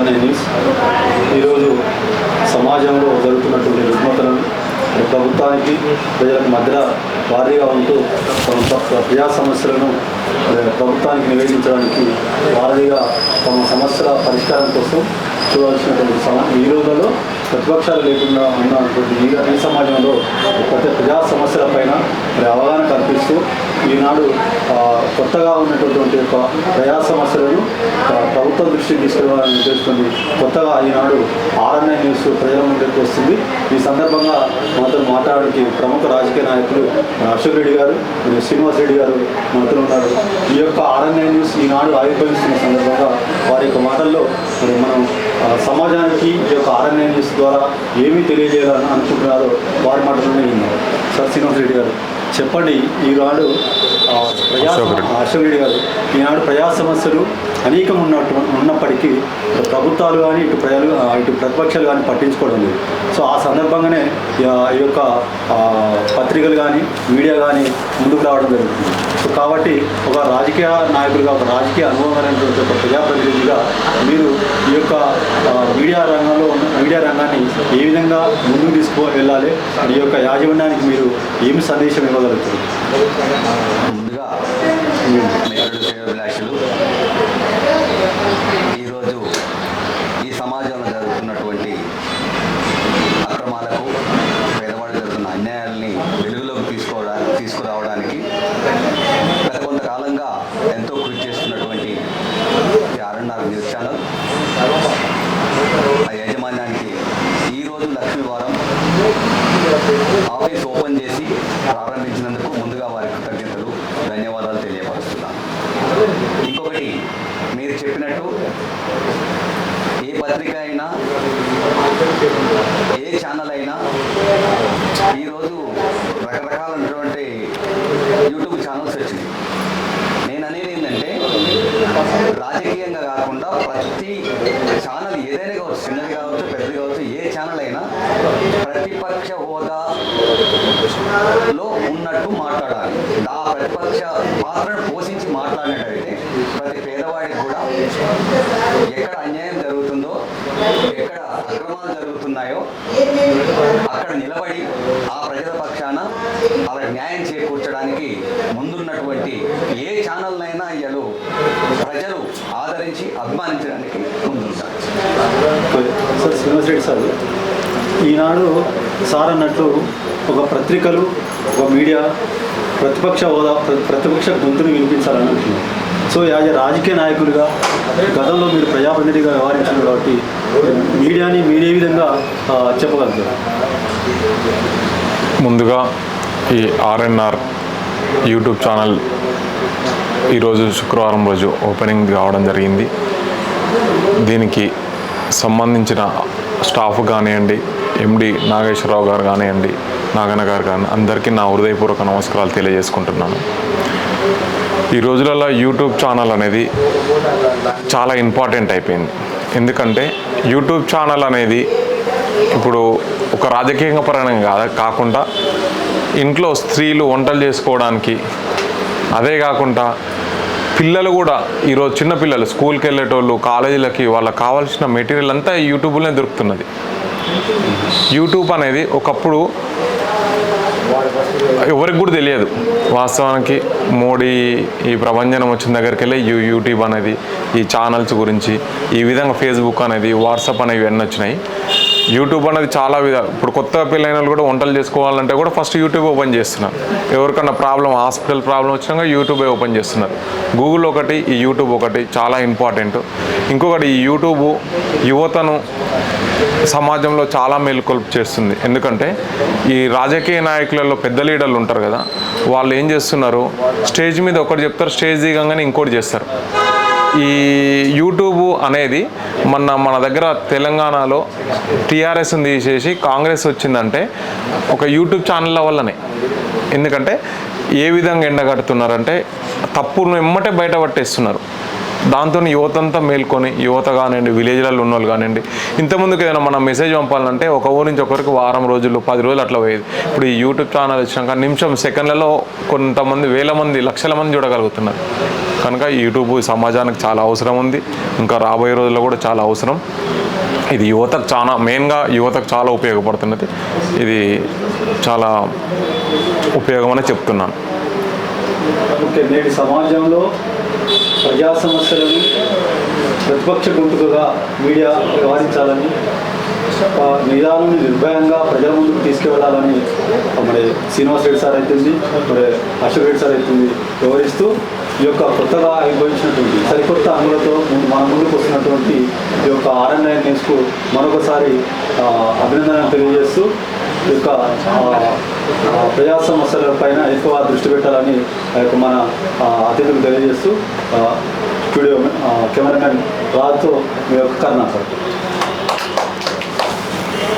RNI news. ఈరోజు సమాజంలో జరుగుతున్నటువంటి రుగ్మతలను ప్రభుత్వానికి ప్రజలకు మధ్యలో భారీగా ఉంటూ తమ ప్రజా సమస్యలను ప్రభుత్వానికి నివేదించడానికి భారీగా తమ సమస్యల పరిష్కారం కోసం చూడాల్సినటువంటి సమయం ఈ రోజుల్లో ప్రతిపక్షాలు లేకుండా ఉన్నటువంటి ఈ సమాజంలో ప్రతి ప్రజా సమస్యలపైన మరి అవగాహన కల్పిస్తూ ఈనాడు కొత్తగా ఉన్నటువంటి యొక్క ప్రజా సమస్యలను ప్రభుత్వం దృష్టికి తీసుకురావాలని ఉద్దేశిస్తుంది. కొత్తగా ఈనాడు ఆర్ఎన్ఐ న్యూస్ ప్రజల ముందుకు వస్తుంది. ఈ సందర్భంగా మనతో మాట్లాడడానికి ప్రముఖ రాజకీయ నాయకులు అశోక్ రెడ్డి గారు శ్రీనివాస్ రెడ్డి గారు మనతో ఉన్నారు. ఈ యొక్క ఆర్ఎన్ఐ న్యూస్ ఈనాడు ఆవిర్భవిస్తున్న సందర్భంగా వారి యొక్క మాటల్లో మరి మనం సమాజానికి ఈ యొక్క ఆర్ఎన్ఐ న్యూస్ ద్వారా ఏమీ తెలియజేయాలని అనుకుంటున్నారో వారి మాటలోనే విన్నాం. సార్ శ్రీనివాస్ రెడ్డి గారు. చెప్పండి ఈనాడు ప్రజా అశోక్ రెడ్డి. గారు ఈనాడు ప్రజా సమస్యలు అనేకం ఉన్నట్టు ఉన్నప్పటికీ ప్రభుత్వాలు కానీ ఇటు ప్రజలు ఇటు ప్రతిపక్షాలు కానీ పట్టించుకోవడం లేదు సో ఆ సందర్భంగానే ఈ యొక్క పత్రికలు కానీ మీడియా కానీ ముందుకు రావడం జరుగుతుంది సో కాబట్టి ఒక రాజకీయ నాయకుడిగా ఒక రాజకీయ అనుభవం కలిగినటువంటి ఒక ప్రజాప్రతినిధిగా మీరు ఈ యొక్క ఆ, మీడియా రంగంలో ఉన్న మీడియా రంగాన్ని ఏ విధంగా ముందుకు తీసుకో వెళ్ళాలి? ఈ యొక్క యాజమాన్యానికి మీరు ఏమి సందేశం ఇవ్వగలుగుతారు? ముందుగా మిత్రుడు శ్రేయోభిలాషులు ఈరోజు ఈ సమాజంలో జరుగుతున్నటువంటి అక్రమాలకు పేదవాడు జరుగుతున్న అన్యాయాల్ని వెలుగులోకి తీసుకోవడానికి తీసుకురావడానికి గత కొంతకాలంగా ఎంతో కృషి చేస్తున్నటువంటి ఈ ఆర్ఎన్ఆర్ న్యూస్ ఛానల్ ఆ యాజమాన్యానికి ఈరోజు లక్ష్మీవారం ఆఫీస్ ఓపెన్ చేసి ప్రారంభించినందుకు ముందుగా వారి కృతజ్ఞతలు ధన్యవాదాలు తెలియపరుస్తున్నాను ఇంకొకటి మీరు చెప్పినట్టు ఏ పత్రిక అయినా ఏ ఛానల్ అయినా రకరకాలైనటువంటి యూట్యూబ్ ఛానల్స్ వచ్చినాయి నేను అనేది ఏంటంటే రాజకీయంగా కాకుండా ప్రతి ఛానల్ ఏదైనా కావచ్చు చిన్నది కావచ్చు పెద్దది కావచ్చు ఏ ఛానల్ అయినా ప్రతిపక్ష హోదాలో ఉన్నట్టు మాట్లాడాలి. ఆ ప్రతిపక్ష పాత్రను పోషించి మాట్లాడినట్టయితే ప్రతి పేదవాడికి కూడా ఎక్కడ అన్యాయం జరుగుతుందో ఎక్కడ అక్రమాలు జరుగుతున్నాయో అక్కడ నిలబడి ఆ ప్రజల పక్షాన అలా న్యాయం చేకూర్చడానికి ముందున్నటువంటి ఏ ఛానల్నైనా ఇయ్యలు ప్రజలు ఆదరించి అభిమానించడానికి ముందుంటారు. Sir Srinivasa Reddy sir Eenadu sir అన్నట్లు ఒక పత్రికలు ఒక మీడియా ప్రతిపక్ష హోదా ప్రతిపక్ష గొంతును వినిపించాలని సో యాజ్ రాజకీయ నాయకులుగా గతంలో మీరు ప్రజాప్రతినిధిగా వ్యవహరించారు కాబట్టి మీడియాని మీరు ఏ విధంగా ఆ, చెప్పగలుగుతారు. ముందుగా ఈ ఆర్ఎన్ఆర్ యూట్యూబ్ ఛానల్ ఈరోజు శుక్రవారం రోజు ఓపెనింగ్ కావడం జరిగింది. దీనికి సంబంధించిన స్టాఫ్ కానివ్వండి ఎండి నాగేశ్వరరావు గారు కానివ్వండి నాగన్న గారు కానీ అందరికీ నా హృదయపూర్వక నమస్కారాలు తెలియజేసుకుంటున్నాను. ఈ రోజులలో యూట్యూబ్ ఛానల్ అనేది చాలా ఇంపార్టెంట్ అయిపోయింది. ఎందుకంటే యూట్యూబ్ ఛానల్ అనేది ఇప్పుడు ఒక రాజకీయ పరంగా కాదు కాకుండా ఇంట్లో స్త్రీలు వంటలు చేసుకోవడానికి అదే కాకుండా పిల్లలు కూడా ఈరోజు చిన్నపిల్లలు స్కూల్కి వెళ్ళేటోళ్ళు కాలేజీలకి వాళ్ళకి కావాల్సిన మెటీరియల్ అంతా యూట్యూబ్లోనే దొరుకుతున్నది. యూట్యూబ్ అనేది ఒకప్పుడు ఎవరికి కూడా తెలియదు. వాస్తవానికి మోడీ ఈ ప్రభంజనం వచ్చిన దగ్గరికి వెళ్ళి యూ యూట్యూబ్ అనేది ఈ ఛానల్స్ గురించి ఈ విధంగా ఫేస్బుక్ అనేది వాట్సాప్ అనేవి అన్నీ వచ్చినాయి. యూట్యూబ్ అనేది చాలా విధాలు ఇప్పుడు కొత్త పెళ్ళైన వాళ్ళు కూడా వంటలు చేసుకోవాలంటే కూడా ఫస్ట్ యూట్యూబ్ ఓపెన్ చేస్తున్నారు. ఎవరికన్నా ప్రాబ్లం హాస్పిటల్ ప్రాబ్లం వచ్చినాక యూట్యూబే ఓపెన్ చేస్తున్నారు. గూగుల్ ఒకటి ఈ యూట్యూబ్ ఒకటి చాలా ఇంపార్టెంట్. ఇంకొకటి ఈ యూట్యూబ్ యువతను సమాజంలో చాలా మేలుకొల్పు చేస్తుంది. ఎందుకంటే ఈ రాజకీయ నాయకులలో పెద్ద లీడర్లు ఉంటారు కదా వాళ్ళు ఏం చేస్తున్నారు? స్టేజ్ మీద ఒకటి చెప్తారు స్టేజ్ దిగంగానే ఇంకోటి చేస్తారు. ఈ యూట్యూబ్ అనేది మన మన దగ్గర తెలంగాణలో టీఆర్ఎస్ని తీసేసి కాంగ్రెస్ వచ్చిందంటే ఒక యూట్యూబ్ ఛానళ్ళ వల్లనే. ఎందుకంటే ఏ విధంగా ఎండగడుతున్నారంటే తప్పును ఎమ్మటే బయట పట్టేస్తున్నారు. దాంతో యువత అంతా మేల్కొని యువత కానివ్వండి విలేజ్లలో ఉన్న వాళ్ళు కానివ్వండి ఇంతకుముందుకు ఏదైనా మనం మెసేజ్ పంపాలంటే ఒక ఊరి నుంచి ఒకరికి వారం రోజులు పది రోజులు అట్లా పోయేది. ఇప్పుడు ఈ యూట్యూబ్ ఛానల్ వచ్చినాక నిమిషం సెకండ్లలో కొంతమంది వేల మంది లక్షల మంది చూడగలుగుతున్నారు. కనుక యూట్యూబ్ సమాజానికి చాలా అవసరం ఉంది. ఇంకా రాబోయే రోజుల్లో కూడా చాలా అవసరం. ఇది యువతకు చాలా మెయిన్గా యువతకు చాలా ఉపయోగపడుతున్నది. ఇది చాలా ఉపయోగమని చెప్తున్నాను. ఓకే నేటి సమాజంలో ప్రజా సమస్యలను ప్రతిపక్ష గొంతుకగా మీడియా వ్యవహరించాలని ఆ నిర్భయంగా ప్రజల ముందుకు తీసుకువెళ్ళాలని మరి శ్రీనివాస్ రెడ్డి సార్ అవుతుంది మరి అశోక్ రెడ్డి సార్ అవుతుంది వివరిస్తూ ఈ యొక్క కొత్తగా ఆవిర్భవించినటువంటి సరికొత్త అంగులతో ముందు మన ముందుకు వస్తున్నటువంటి ఈ యొక్క ఆర్ఎన్ఐ న్యూస్కు మరొకసారి ఆ, అభినందనలు తెలియజేస్తూ యొక్క ప్రజా సమస్యల పైన ఎక్కువ దృష్టి పెట్టాలని ఆ యొక్క మన అతిథులు అతిథులకు తెలియజేస్తూ స్టూడియో కెమెరామెన్ రాజుతో మీ యొక్క కర్ణాకర్